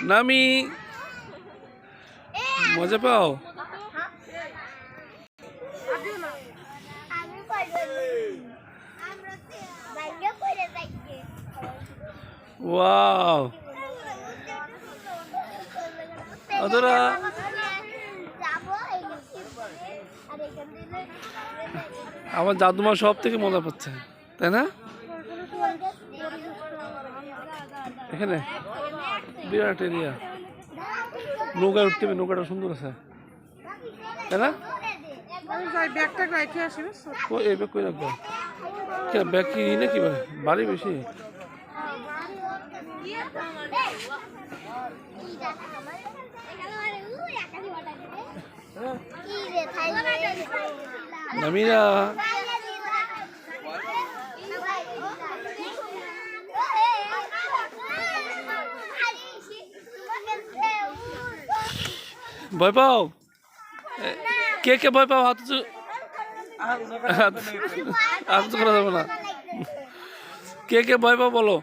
নামি। মজা পাও? ওয়াও। আমার দাদুমা সব থেকে মজা পাচ্ছে তাই না? এখানে। বিরাট এরিয়া নৌকায় উঠতে হবে নৌকাটা সুন্দর আছে। তাই না? এই ব্যাগ কই রাখব? ব্যাগ কি নাকি ভাই? বাড়ি বেশি? নামিরা ভয় পাও? কে কে ভয় পাও? হাত উঁচু হাত উঁচু করা যাবে না। কে কে ভয় পাও বলো।